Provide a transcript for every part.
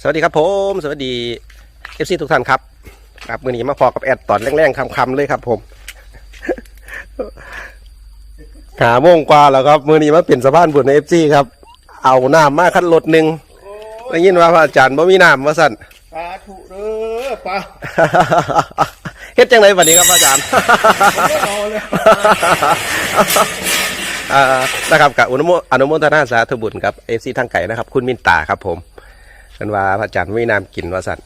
สวัสดีครับผม สวัสดีเอฟซีทุกท่านครับครับมือนี้มาพอกับแอดตอนแรงๆคำๆเลยครับผมหาโมงกว่าแล้วครับมือนี้มาเปลี่ยนสะพานบุญในเอฟซีครับ เอาน้ำมาคันรถหนึ่งได้ยินว่าพระอาจารย์บ่มีน้ำว่าสั่นสาธุเด้อปะเฮ็ดจังไรวันนี้ครับพระอาจารย์ไม่เอาเลยอ่านะครับกับอนุโมอนุโมทนาสาธุบุญครับเอฟซีทางไก่นะครับ คุณมินตาครับผม เป็นว่าพระอาจารย์ไม่มีน้ำกินว่าสั่น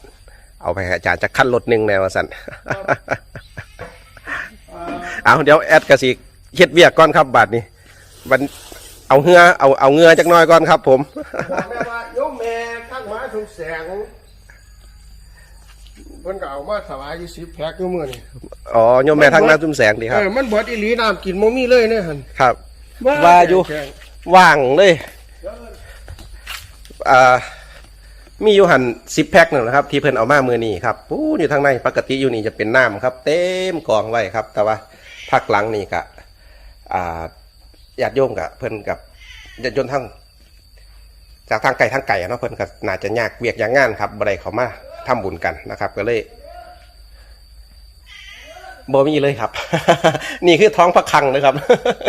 เอาไปให้อาจารย์จะขั้นรถหนึ่งแนวว่าสั่นเอาเดี๋ยวแอดกระสีเฮ็ดเวียกก่อนครับบาทนี้มันเอาเหือเอาเอาเงือจักหน้อยก่อนครับ ผมบอกแม่ว่าโยมแม่ข้างมาทุกแสงเพิ่นก็เอามาถวายอยู่สิบแพ็คอยู่มื้อนี่อ๋อโยมแม่ทั้งน้ำจุ่มแสงดีครับเออมันเบิดอีหลีน้ำกินบ่มีเลยเนี่ยหั่นครับว่าอยู่แข็งว่างเลยอ่า มีอยู่หันสิบแพ็คหนึ่งนะครับ ที่เพิ่นเอามามือนี้ครับปูอยู่ทางในปกติอยู่นี่จะเป็นน้ำครับ เต็มกองไว้ครับ แต่ว่าภาคหลังนี่กะอ่าญาติโยมกับเพิ่นกับญาติโยมทั้งจากทางไก่ทางไก่เนาะเพิ่นก็น่าจะยากเวียกอยางงานครับบ่ได้เขามาทำบุญกันนะครับ ก็เลยบ่มีเลยครับ นี่คือท้องพระคลังนะครับ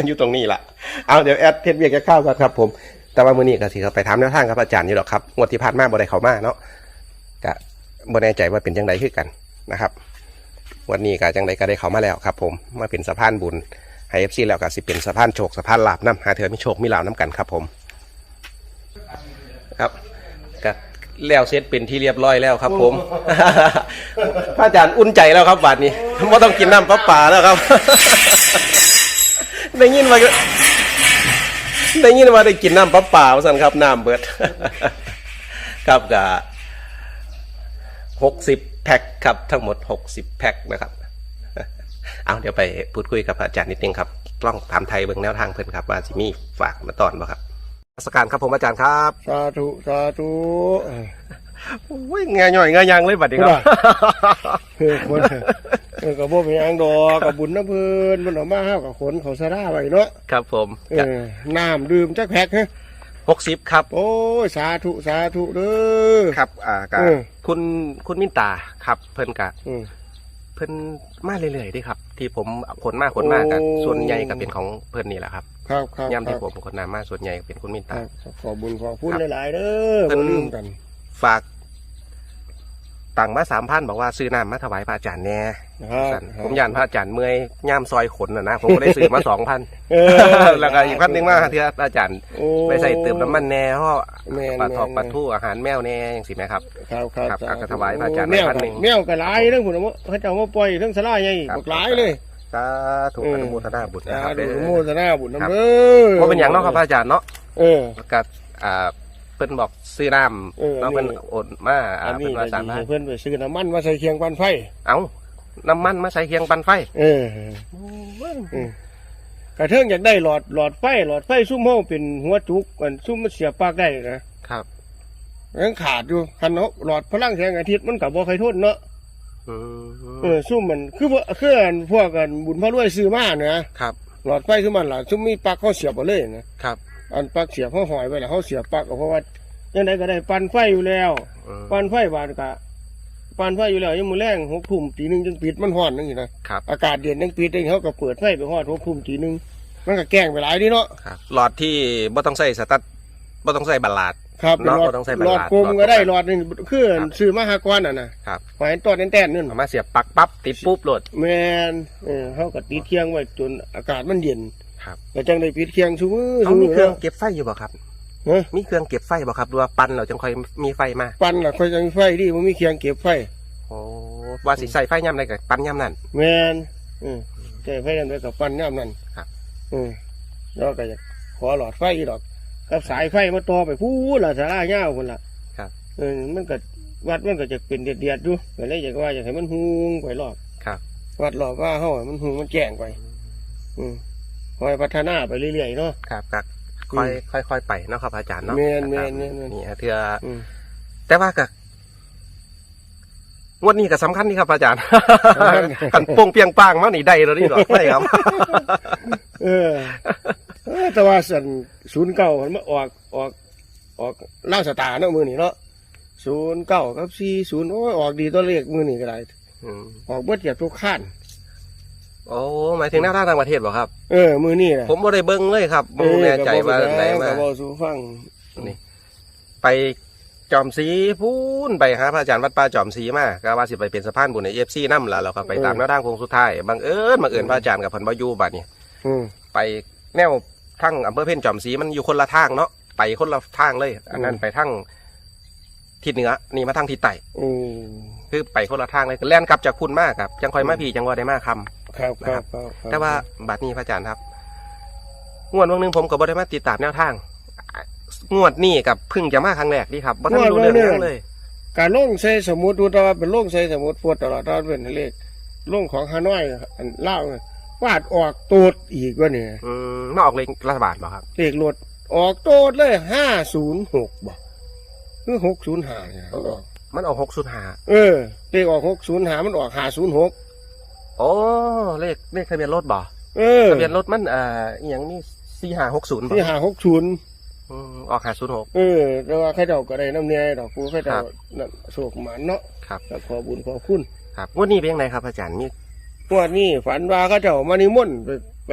อยู่ตรงนี้ล่ะ เอาเดี๋ยวแอดเทศเวียกจะเข้ากันครับ ผม แต่ว่ามื้อนี้ก็สิเขาไปถามแนวทางกับอาจารย์อยู่หรอกครับงวดที่ผ่านมาบ่ได้เข้ามาเนาะก็บ่แน่ใจว่าเป็นจังไดคือกันนะครับ วันนี้ก็จังไดก็ได้เข้ามาแล้วครับ ผมมาเป็นสะพานบุญให้ FC แล้วก็สิเป็นสะพานโชคสะพานลาบน้ำหาเถื่อมีโชคมีลาบน้ำกันครับ ผมครับก็แล้วเสร็จเป็นที่เรียบร้อยแล้วครับ ผม พระอาจารย์อุ่นใจแล้วครับบาดนี้ไม่ต้องกินน้ำประปาแล้วครับ ได้ยินว่า ได้ยินว่าได้กินน้ำประปาว่าสันครับน้ำเบิด ครับกับหกสิบแพ็คครับ ทั้งหมดหกสิบแพ็คนะครับ เอาเดี๋ยวไปพูดคุยกับอาจารย์นิดนึงครับต้องถามไทยเบิ่งแนวทางเพิ่นครับ ว่าสิมีฝากมาตอนบ่ครับนมัสการครับผมอาจารย์ครับ สาธุสาธุเออโอ้ยงาหน่อยงายังเลยบัดนี้ครับ เออคนเออก็บ่เป็นหยังดอกกับบุญน้ำเพิ่นมันเออกมาเฮากับขนเขาสะดาไว้เนาะครับผมเออน้ำดื่มจักแพ็คฮะหกสิบครับ โอ้ยสาธุสาธุเด้อครับ อ่าก็เออคุณคุณมินตาครับ เพิ่นกะอืมเพิ่นมาเรื่อยๆเด้ครับ ที่ผมคนมากคนมากกับโอ้ส่วนใหญ่ก็เป็นของเพิ่นนี่แหละครับครับครับย่ำที่คผรับมคนนามากส่วนใหญ่ก็เป็นคุณมินคตารับขอบุญขอคุณครับหลายๆเด้อเพิ่นบ่ลืมกันฝากต่างมาสามพันบอกว่าซื้อน้ำมาถวายพระอาจารย์แน่ ครับสั่นผมยานพระอาจารย์เมื่อยย่ามซอยขนนะนะผมก็ได้ซื้อมาสองพันเออแล้วก็อีกพันหนึ่งมาเทือพระอาจารย์โอ้ไปใส่เติมน้ำมันแน่เพราะแม่นปลาทองแม่นปลาทูอาหารแมวแน่อย่างสิไหมครับครับครับครับสธุเอากระถวายพระอาจารย์แมวพันหนึ่งแมวก็หลายเรื่องพุ่นน่ะเขาเจ้ามาปล่อยเรื่องสลายใหญ่ครับบักหลายเลยสาธุเอออนุโมทนาบุญสานะครับธุอนุโมทนาบุญครับนำเด้อว่าเป็นอย่างเนาะครับพระอาจารย์เนาะเออแล้วก็อ่าเพิ่นบอกซื้อน้เออำเนาะอันนี้เพิ่นโอนมาอ่าอันนี้เพิ่นก็ว่าสามดีพันให้เพิ่นไปซื้อน้ำมันมาใส่เคียงปันไฟ เอา น้ำมันมาใส่เคียงปันไฟเออเออกระเทิงอยากได้หลอดหลอดไฟหลอดไฟซุ่มเฮาเป็นหัวจุกอันซุ่มมันเสียบปลั๊กได้นะครับยังขาดอยู่คันเนาะหลอดพลังแสงอาทิตย์มันก็บ่ใครทนเนาะอืมเออซุ่มมันคือว่าคืออันพวกกันบุญพระรวยซื้อมาเนี่ยครับ หลอดไฟซุ่มมันล่ะซุ่มมีปลั๊กเขาเสียบเอาเลยนะครับ อันปลั๊กเสียบเขาหอยไว้แล้วเขาเสียบปลั๊กเอาเพราะว่ายังไงก็ได้ปั่นไฟอยู่แล้วอืมปั่นไฟบานกะ ปั่นไฟอยู่แล้วยังมือแรงหกทุ่มตีหนึ่งจึงปิดมันห่อนนึงอยู่นะครับ อากาศเย็นยังปิดเองเขาก็เปิดไฟไปห่อนหกทุ่มตีหนึ่งมันก็แกล้งไปหลายนี่เนาะครับหลอดที่บ่ต้องใส่สตัดบ่ต้องใส่บัลลาด ครับเนาะหลอดต้องใส่บัตรหลอดหลาดกลมหลอดก็ได้กลมหลอดหนึงคือครับ ซื้อมาหากรน่ะนะครับหอยต้นแต้นๆนั่นเอามาเสียบปลั๊กปั๊บติดปุ๊บโหลด แมนเออเขาก็ติดเคียงไว้จนอากาศมันเย็นครับ แล้วจังได้ปิดเคียงชูมือเอาชูมีมือเครื่องเก็บไฟอยู่บ่ครับ เฮ้ยมีเครื่องเก็บไฟบ่ครับหรือว่าปั่นเราจังค่อยมีไฟมาปั่นล่ะค่อยจะมีไฟดีมันมีเคียงเก็บไฟ โอ้ว่าสิใส่ไฟย่ำใดกับปั่นย่ำนั่นแมนเออใจไฟนั่นไปกับปั่นย่ำนั่นครับเออแล้วก็จะขอหลอดไฟอีกดอกกับสายไฟมาต่อไปพูดละสาราเงาคนละครับเออมันก็วัดมันก็จะเป็นเดียดๆอยู่ก็เลยอยากว่าอยากให้มันหุงไปรอบครับ วัดรอบว่าเฮาให้มันหุงมันแจ้งไป อืมคอยพัฒนาไปเรื่อยๆเนาะครับครับ ค่อยอืมค่อยค่อยไปเนาะครับอาจารย์เนาะแม่นครับแม่นแม่นแม่นนี่ฮะเทืออืมแต่ว่ากับงวดนี้ก็สำคัญนี่ครับอาจารย์สำคัญกันโป่งเปียงปังมานี่ได้แล้วนี่หรอกไม่ครับ เออเออแต่ว่าสันศูนย์เก่ามันมาออกออกออกเล่าสตาร์เนาะมือนี่เนาะศูนย์เก้ากับสี่ศูนย์โอ้ยออกดีตัวเลขมือนี่ก็ได้ อืม ออกเบิดเหยียบทุกขั้น โอ้หมายถึงแนวทางต่างประเทศบ่ครับ เออ มือนี่นะผมบ่ได้เบิ่งเลยครับบ่แน่ใจว่าไหนมากระบอกสู่ฟังนี่ ไปจอมสีพูนไปหาพระอาจารย์วัดป่าจอมสีมาก็ว่าสิไปเป็นสะพานบุญในเอฟซีนำล่ะแล้วก็ไปตามแนวทางโค้งสุดท้ายบังเอิญบังเอิญพระอาจารย์กับเพิ่นบ่อยู่บัดนี้อืมไปแนวทั้งอำเภอเพ่นจอมสีมันอยู่คนละทางเนาะไปคนละทางเลย อันนั้นอืมไปทั้งทิศเหนือนี่มาทางทิศใต้อืมคือไปคนละทางเลยแล่นกลับจากพุ่นมากครับจังคอยมาพี่จังว่าได้มาคำ ครับคนะครัรับบครับครับแต่ว่าบัดนี้พระอาจารย์ครับ งวดวันหนึงผมก็บ่ได้มาติดตามแนวทาง งวดนี้กับเพึ่งจะมาครั้งแรกนี่ครับบ่ทันรู้เรื่องหยังเลย การลงใส่สมุดดูแต่ว่าเป็นลงใส่สมุดปวดตลอดตอนเป็นเลขลงของฮานอยอันเล่าวน่ะวาดออกตูดอีกว่าเนี่ยอืมมาออกเลขรัฐบาลบ่ครับ เลขรถออกตูดเลยห้าศูนย์หกบ่คือหกศูนย์หาเนี่ยมันออก มันออกหกสุดหาเออเลขออกหกศูนย์หามันออกห้าศูนย์หก โอ้เลขเลขทะเบียนรถบ่เออทะเบียนรถมันเอ่ออหย่างนี้สี่ห้าหกศูนย์บ่ที่หาหกศูนย์อืมออกห้าศูนย์หก เออแต่ว่าข้าเจ้าก็ได้น้ำเนียดอกปูข้าเจ้าครับนั่นโศกหมันเนาะครับ ก็ขอบุญขอคุณครับงวดนี้เป็นยังไงครับ อาจารย์มีงวดนี้ฝันว่าข้าเจ้ามานิมนต์ไปไป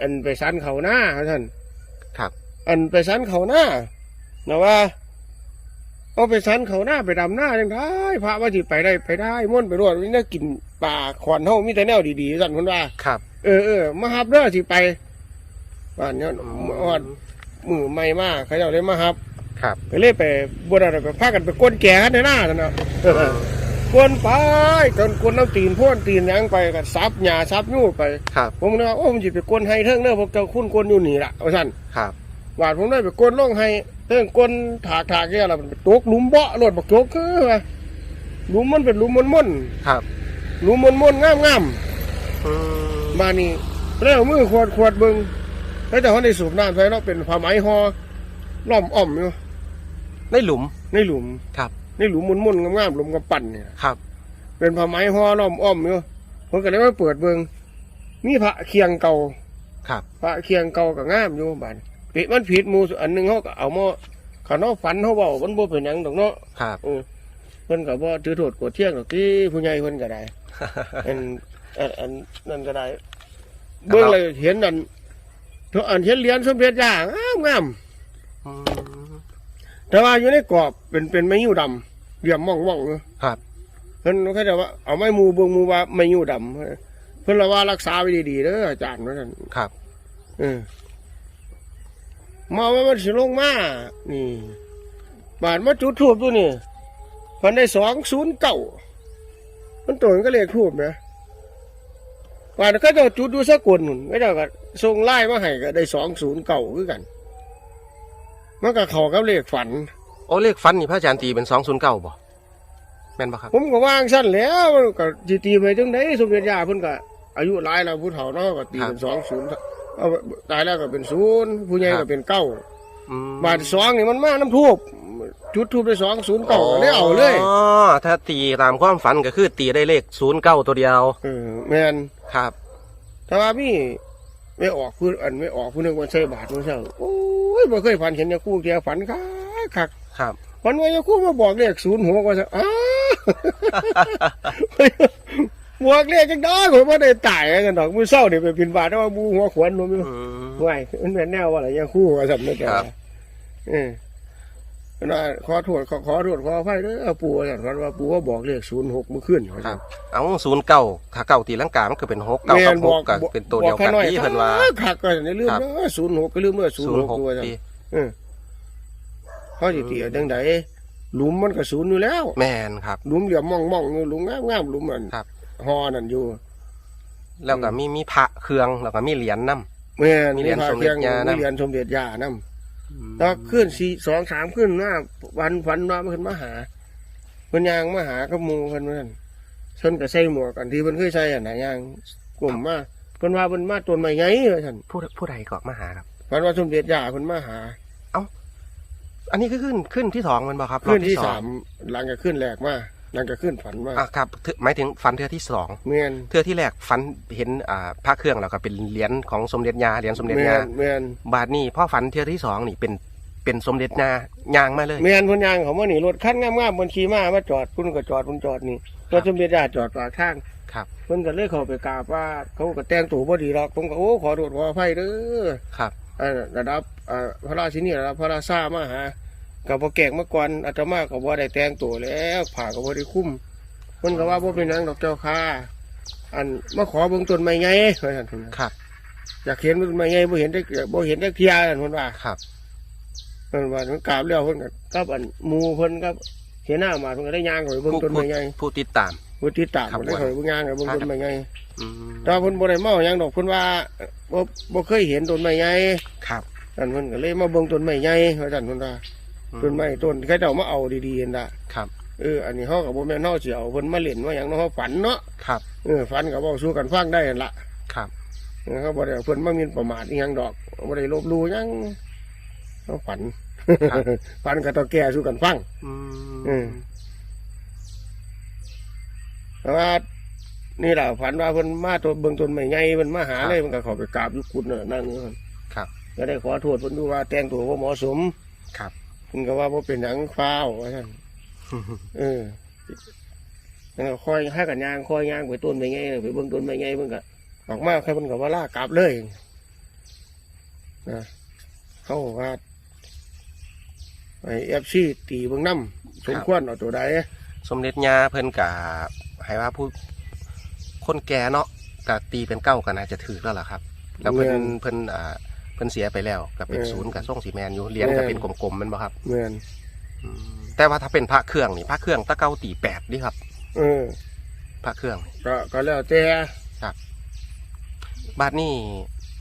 อันไปสันเขาหน้าท่านครับ อันไปสันเขาหน้านะว่า เอาไปสันเขาหน้าไปดำหน้าจังได้พระว่าจิไปได้ไปได้ม่วนไปรวดวินากินป่าขวานเฮามีแต่แนวดีๆสั่นคนว่า ครับ เออเออมาฮับเด้อสิไปบ้านเนี้ยออดมือใหม่มากเขาเจ้าเลยมาฮับ ครับไปเลยไปบนอะไรไปพากันไปก้นแก่กันในหน้าท่านนะก้นไปจนก้นน้ำตีนพ่นตีนหยังไปกันซับหญ้าซับยู่ไปครับผมนึกว่าโอ้มันจิไปก้นให้เทิงเด้อพวกเจ้าคุ้นก้นอยู่นี่ล่ะว่าท่านครับบาดผมได้ไปก้นล่องให้ เทิงก้นถากถากเนี่ยล่ะมันตกหลุมเบาะรถบักโจกคือว่าหลุมมันเป็นหลุมมนม่นครับหลุมมนม่นงามงามมานี่แล้วมือขวดขวดเบิงแล้วแต่เขาได้สูบน้ำใส่เนาะเป็นผ้าไหมห่อล้อมอ้อมอยู่ในหลุมในหลุมครับในหลุมมุ่นๆงามๆหลุมกำปั่นเนี่ยครับ เป็นผ้าไหมห่อล้อมอ้อมอยู่ผมก็เลยมาเปิดเบิงมีพระเคียงเก่าครับ พระเคียงเก่ากับงามอยู่บ้าน ปิมันผิดหมูอันหนึงเขาก็เอามาขาเนาะฝันเขาเบามันบ่เป็นหยังดอกเนาะครับ เออเพิ่นก็บ่ถือโทษกดเที่ยงดอกที่ผู้ใหญ่เพิ่นก็ได้ อันอันอันนั่นก็ได้ เบิ่งเลยเห็นอันทุกอันเห็นเหรียญสมเด็จย่างามงามอืม แต่ว่าอยู่ในกรอบเป็นเป็นไม้ยิ้วดำเหลี่ยมม่องม่องอยู่ครับ เพิ่นเขาจะว่าเอาไม้มูเบิ่งมูว่าไม้ยิ้วดำเพิ่นละว่ารักษาไว้ดีๆเด้ออาจารย์ว่าซั่นครับ เออ มาว่ามันสิลงมานี่บาทมาจุดทูบตัวนี่พันได้สองศูนย์เก้ามันตัวมันก็เลขทูบนะบาทก็จะจุดดูสักคนหนุนก็จะก็ส่งไล่มาให้ก็ได้สองศูนย์เก้าคือกัน มันก็เข้ากับเลขฝันโอ้เลขฟันนี่พระอาจารย์ตีเป็นสองศูนย์เก้าบ่แม่นบ่ครับผมก็วางสั้นแหล้วมันก็จีตีไปจังไดสมเด็จย่าเพิ่นก็อายุหลายแล้วผู้เฒ่าเนาะก็ตีเป็นสองศูนย์ เอาตายแล้วก็เป็นศูนย์ผู้ใหญ่ก็เป็นเก้าอืมบาทสองนี่มันมาน้ำทูบจุดทูบได้สองศูนย์เก้าก็เลยเอาเลยอ๋อถ้าตีตามความฝันก็คือตีได้เลขศูนย์เก้าตัวเดียว เออแมนครับ ถ้าว่ามีไม่ออกคืออันไม่ออกผู้หนึงวันใส่บาทมันเศร้าโอ้ยบ่เคยฝันเห็นยาคู่แกฝันคักคักครับฝันว่ายาคู่มาบอกเลขศูนย์หกว่าซะอ้า บอกเลขจังได้ผมว่าได้ตายกันดอกมือเศร้าเนี่ยไปพินบาทแต่ว่าบูหัวขวนมันอืมห่วยมันเป็นแนวว่าอะไรยาคู่ว่าสัมนึกแกครับ เออนะขอโทษขอขอโทษขออภัยเด้อปู่ว่าซั่นว่าปู่ว่าบอกเลขศูนย์หกเมื่อคืนครับเอาศูนย์เก้าถ้าเก้าตีลังกามันก็เป็นหกเก้าแม่กับนหบกอกก็เป็นตัวเดียวกันบอกขาหอยที่เพิ่นว่าคักก็ในเรื่องครับศูนย์หกก็เรื่องเมื่อศูนศูย์นหย์กหกตัวจังตีเออเขาสิตีเอาจังไดหลุมมันก็ศูนย์อยู่แล้ว แม่นครับ หลุมเหลี่ยมมองมองๆอยู่หลุมงามงามๆหลุมมันครับ ฮอนั่นอยู่ แล้วก็มีมีพระเครื่องแล้วก็มีเหรียญนํแม่นมีเหรียญพาสมเด็จคีงย่านะมีเหรียญสมเด็จย่านํแล้วขึ้นสี่สองสามขึ้นมาวันฝันว่าเพิ่นมาหาเพิ่นยางมาหากับหมู่เพิ่นว่าซั่นเพิ่นก็ใส่หมวกอันที่เพิ่นเคยใส่อันน่ะยางกลุ่มมาเพิ่นว่าเพิ่นมาต้นไม้ใหญ่ว่าซั่นผู้ผู้ใดก็มาหาครับ ฝันว่าสมเด็จย่าเพิ่นมาหาอันนี้คือขึ้นขึ้นที่สองมันบ่ครับขึ้นรอบที่องสามหลังจากขึ้นแรกมา หลังจากขึ้นฝันมาอะครับถือหมายถึงฟันเทือที่สองเมียนเทือที่แรกฟันเห็นอ่าพระเครื่องแล้วก็เป็นเหรียญของสมเด็จยาเหรียญสมเด็จเมียยานเมียนบาทนี้พ่อฟันเทือที่สองนี่เป็นเเป็นสมเด็จนายางมาเลยแม่นเพิ่นย่างเขามานี่รถคันงามๆบนขี่มามาจอดเพิ่นก็จอดเพิ่นจอดนี่รถสมเด็จย่าจอดปากทางครับ เพิ่นก็เลยเข้าไปกราบว่าเขาก็แต่งตัวบ่ดีหรอกผมก็โอ้ขอโทษขออภัยเด้อครับ อ่าระดับอ่าพระราชินีระดับพระราชามาหา กับบ่แกล้งมาก่อนอาตมาก็บ่ได้แต่งตัวแล้วผ้าก็บ่ได้คลุมเพิ่นก็ว่าบ่เป็นหยังดอกเจ้าค่ะอันมาขอเบิ่งต้นไม้ใหญ่ว่าซั่นเพิ่นว่าครับ อยากเห็นต้นไม้ใหญ่บ่เห็นได้บ่เห็นได้เที่ยนั่นเพิ่นว่าครับ เพิ่นว่าเพิ่นกราบแล้วเพิ่นก็กับอันหมู่เพิ่นกับเสนามาเพิ่นก็ได้ย่างเข้าไปเบิ่งผู้ต้นผู้ไม้ใหญ่ผู้ติดตามผู้ติดตามครับเพิ่นได้เข้าไปเบิ่งย่างเข้าไปเบิ่งต้นไม้ใหญ่อืมแต่ว่าเพิ่นบ่ได้เมาหยังดอกเพิ่นว่าบ่บ่เคยเห็นต้นไม้ใหญ่ครับนั่นเพิ่นก็เลยมาเบิ่งต้นไม้ใหญ่ว่าซั่นเพิ่นว่าอื ต้นไม้ต้นเขาเจ้ามาเอาดีๆนั่นล่ะครับ เอออันนี้เฮาก็บ่แม่นเฮาสิเอาเพิ่นมาเล่นว่าหยังเนาะเฮาฝันเนาะครับเออฝันก็เว้าสู่กันฟังได้นั่นล่ะครับเออเขาบ่ได้เอาเพิ่นมาหมินประมาทอีหยังดอกบ่ได้ลบหลู่หยังเฮาฝันฝันก็ต้องแก้สู่กันฟังอือืมมแต่ว่านี่ล่ะฝันว่าเพิ่นมาตัวเบิ่งต้นไม้ใหญ่เพิ่นมาหาเลยมันก็เข้าไปกราบอยู่กุฏน่ะนั่งอยู่นั่นครับ ก็ได้ขอโทษเพิ่นดูว่าแต่งตัวบ่เหมาะสมครับ เพิ่นก็ว่าบ่เป็นหยังฟ้าวว่าซั่นเออแล้วก็คอยหากันย่างคอยย่างไปต้นไม้ใหญ่ไปเบิ่งต้นไม้ใหญ่เพิ่นก็ออกมาใครเพิ่นก็ว่าลากลับเลยนะเขาบอกว่าไอ้ FC ตีเบิ่งนำสมควรเอาตัวใดสมเด็จยาเพิ่นกะให้ว่าผู้คนแก่เนาะกะตีเป็นเก้าก็น่าจะถือแล้วล่ะครับ แล้วเพิ่นเพิ่นอ่า เพิ่นเสียไปแล้วก็เป็นศูนย์กับส่งสีแมนอยู่เหรียญก็เป็นกลมๆแมันบ่ครับแม่นอืมแต่ว่าถ้าเป็นพระเครื่องนี่พระเครื่องตะเก้าตีแปดนี่ครับ เออ พระเครื่อง ก็ก็แล้วแต่บาทนี่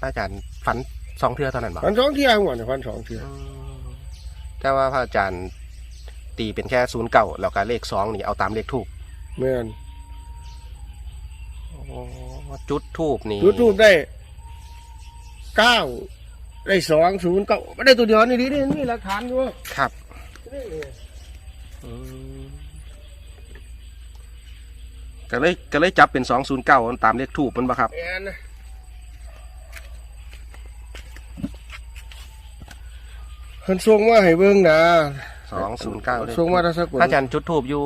อาจารย์ฝันสองเทือเท่านั้นบ่พันสองเที่ยงหัวพันสองเที่ยอืมแต่ว่าพระอาจารย์ตีเป็นแค่ศูนย์เก่าแล้วก็เลขสองนี่เอาตามเลขทูบแม่นจุดทูบนี่ยูทูบได้เก้า ได้สองศูนย์เก้าไม่ได้ตัวเดียวนี่ดีนี่นี่หลักฐานอยู่ครับนี่อืมก็เลยก็เลยจับเป็นสองศูนย์เก้าตามเลขทูบมันบ่ครับ แอนเพิ่นส่งมาให้เบิ่งนะสองศูนย์เก้าส่งมาทางสกุลพระอาจารย์จุดทูบอยู่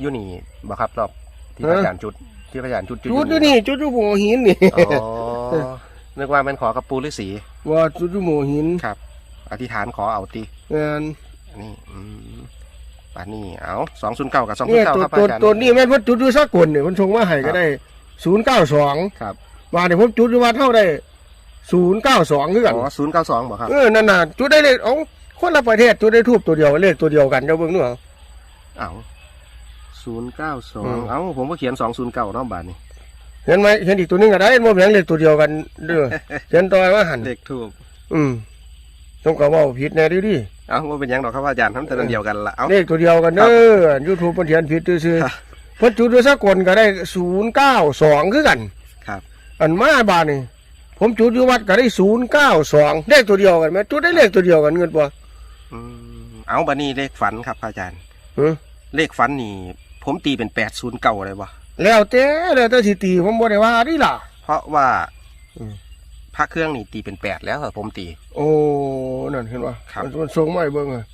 อยู่นี่บ่ครับรอบที่พระอาจารย์จุด ที่พระอาจารย์จุดจุดอยู่นี่จุดอยู่หมู่หินนี่อ๋อนึกว่ามันขอกับปูฤาษี ว่าจุดอยู่หมู่หินครับ อธิษฐานขอเอาตีแอนนี่อืมป่านนี้เอาสองศูนย์เก้ากับสองศูเนี่นยย์เก้าตัวครับพระตัวอาจารย์ตัวนี้แม่นว่าจุดอยู่สกุลนี่เพิ่นส่งมาให้ก็ได้ศูนย์เก้าสองครับว่าเดี๋ยวผมจุดอยู่ว่าเท่าได้ศูนย์เก้าสองคือกันอ๋อศูนย์เก้าสองบ่ครับเออนั่นน่ะจุดได้เลยเอ้าคนละประเทศจุดได้ทูบตัวเดียวเลขตัวเดียวกันเจ้าเบิ่งนู่นเอาเอาศูนย์เก้าสออืงมเอาผมก็เขียนสองศูนย์เก้าเนาะบาทนี้ เห็นไหมเห็นอีกตัวหนึงก็ได้บ่แม่นเลขตัวเดียวกันเด้อเขียนต่อว่าหันเลขทูบอืมต้องก็เว้าผิดแน่ดิดิเอาว่าเป็นหยังดอกครับพระอาจารย์ทำแต่อันเดียวกันละเอาเลขตัวเดียวกันเด้อ YouTube เพิ่นเขียนผิดซื่อครับๆเพิ่นจุดด้วยสกลก็ได้092คือกัน ครับ อันมาบาดนี่ผมจุดอยู่วัดก็ได้092เลขตัวเดียวกันไหมจุดได้เลขตัวเดียวกันเงินบ่อืมเอาบานี้เลขฝันครับพระอาจารย์ฮะเลขฝันนี่ ผมตีเป็นแปดศูนย์เก้าเลยวะ แล้วแต่แล้วแต่สิตีผมบ่ได้ว่าดิล่ะ เพราะว่าอืม พระเครื่องนี่ตีเป็นแปดแล้วครับผมตี โอ้นั่นเห็นป่ะครับ มันมันส่งมาให้เบิ่งอะ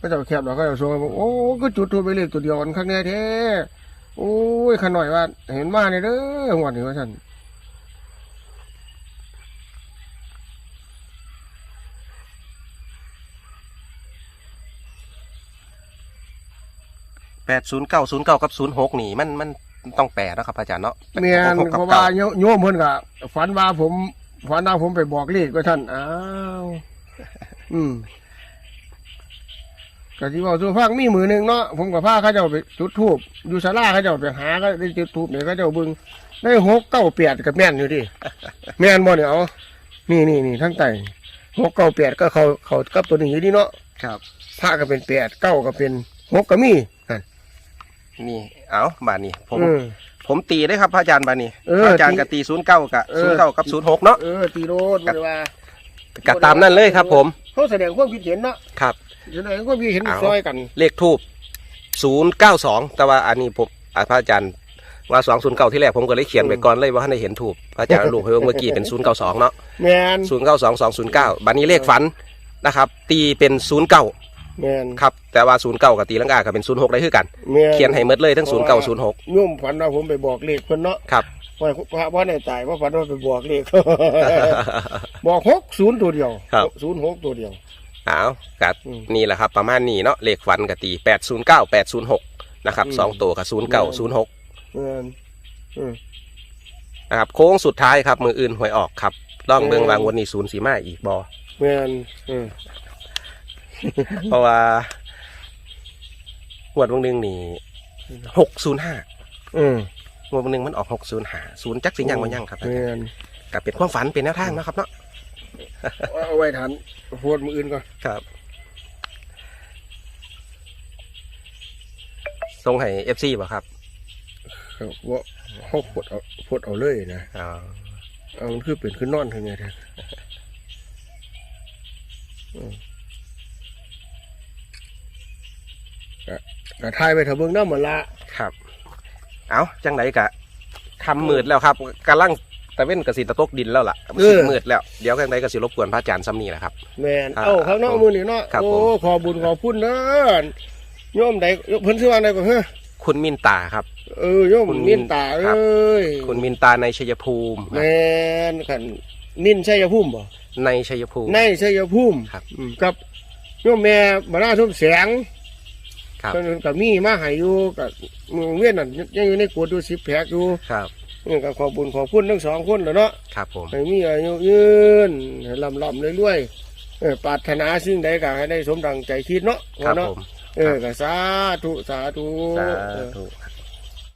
ก็จะแคบแล้วก็จะส่งมาบอกโอ้ก็จุดตัวไปเลขตัวเดียวกันข้างแน่แท้โอ้ยขน่อยว่า เห็นมาเนี่ยเด้อหัวนี่ว่าฉันแปดศูนย์เก้าศูนย์เก้ากับศูนย์หกนี่มันมัน ต้องแปดนะครับอาจารย์เนาะเมียนหกกับเพราะเก้าว่าโยโยมเพิ่นก็ฝันว่าผมฝันว่าผมไปบอกเลขว่าท่านอ้าวอืมก็ที่บอกสุฟังมีมือหนึ่งเนาะผมกับผ้าเขาเจ้าไปจุดทูบอยู่ศาลาเขาเจ้าไปหาก็ได้จุดทูบเนี่ยเขาเจ้าเบึงได้หกเก้าแปดกับแม่นอยู่ดิแม่นบ่เนี่ยเอานี่นี่นี่ทั้งไตหกเก้าแปดก็เขาเขากับตัวนี้อยู่ดีเนาะครับพระก็เป็นแปดเก้าก็เป็นหกก็มี นั่นนี่เอาบาทนี้ผม เออ ผมตีได้ครับพระอาจารย์บาทนี้เออพระอาจารย์ตีกับตีศูนย์เก้ากับเออศูนย์เก้ากับศูนย์หกเนาะเออตีโรดบ่ได้ว่ากับตามนั่นเลยครับ ผมเขาแสดงความคิดเห็นเนาะครับ แสดงความคิดเห็นเอา ซอยกัน เลขทูบศูนย์เก้าสองแต่ว่าอันนี้ผมอ่าพระอาจารย์ว่าสองศูนย์เก้าที่แรกผมก็เลยเขียนไปก่อนเลยว่าให้ได้เห็นถูกพระอาจารย์ลูกให้เบิ่งเมื่อกี้เป็นศูนย์เก้าสองเนาะ แม่นศูนย์เก้าสองสองศูนย์เก้าบัดนี้เลขฝันนะครับ ตีเป็นศูนย์เก้า แม่นครับแต่ว่าศูนย์เก้ากับตีลังกาก็เป็นศูนย์หกได้คือกัน แม่นเขียนให้หมดเลยทั้งศูนย์เก้าศูนย์หกโยมฝันว่าผมไปบอกเลขเพิ่นเนาะครับ ว่าพระว่าในตายว่าฝันว่าไปบอกเลข บอกหกศูนย์ตัวเดียวครับ ศูนย์หกตัวเดียวเอากัดอืมนี่แหละครับ ประมาณนี้เนาะเลขฝันกับตีแปดศูนย์เก้าแปดศูนย์หกนะครับอืม สองตัวกับศูนย์เก้าศูนย์หกแม่นอืมนะครับโค้งสุดท้ายครับมืออื่นหวยออกครับลองเบิ่งอืมวางวันนี้ศูนย์สีมาอีกบอแม่นอืม เพราะว่าหวดวงหนึงนี่หกศูนย์ห้าอืมงวดวงหนึงมันออกหกศูนย์ห้าศูนย์จักสิยังบ่ยังครับแม่นกับเป็นความฝันเป็นแนวทางเนาะครับเนาะเอาไว้ทันโพดมืออื่นก่อนครับส่งให้เอฟซีป่ะครับครับว่าเขาพดเอาพดเอาเลยนะอ๋อเอามันคือเป็นขึ้นนอนถึงไงแท้อื ก็ก็ทายไปเถอะเบิ่งน้ำมันละครับ เอาจังไหนกะทำมืดแล้วครับกำลังตะเว้นกสิตะตกดินแล้วล่ะสิมืดแล้ว เดี๋ยวจังไหนก็สิรบกวนพระอาจารย์ซ้ำนี่แหละครับ แมนอ่าเอ้าข้างนอกมือนี่เนาะครับโอ้ผมขอบุญขอพุ่นเด้อโยมใดเพิ่นชื่อว่าใดก่อนเฮ้อคุณมินตาครับ เออโยมคุณมินตาครับเอ้ย คุณมินตาในชัยภูมิ แมนขันมินชัยภูมิบ่ในชัยภูมิ ในชัยภูมิ ครับอืมกับโยมแม่บรรดาทุ่มแสง ครับเพิ่นก็มีมาให้อยู่กับมือเวียนนั่นยังอยู่ในกวดอยู่สิบแผกอยู่ครับ นี่ก็ขอบุญขอคุณทั้งสองคนแหล้วเนาะครับผม ให้มีอายุยืนให้ลำลำเรื่อยๆเออปรารถนาสิ่งใดก็ให้ได้สมดังใจคิดเนาะครับเนาะผม เออก็สาธุสาธุ สาเออธุครับ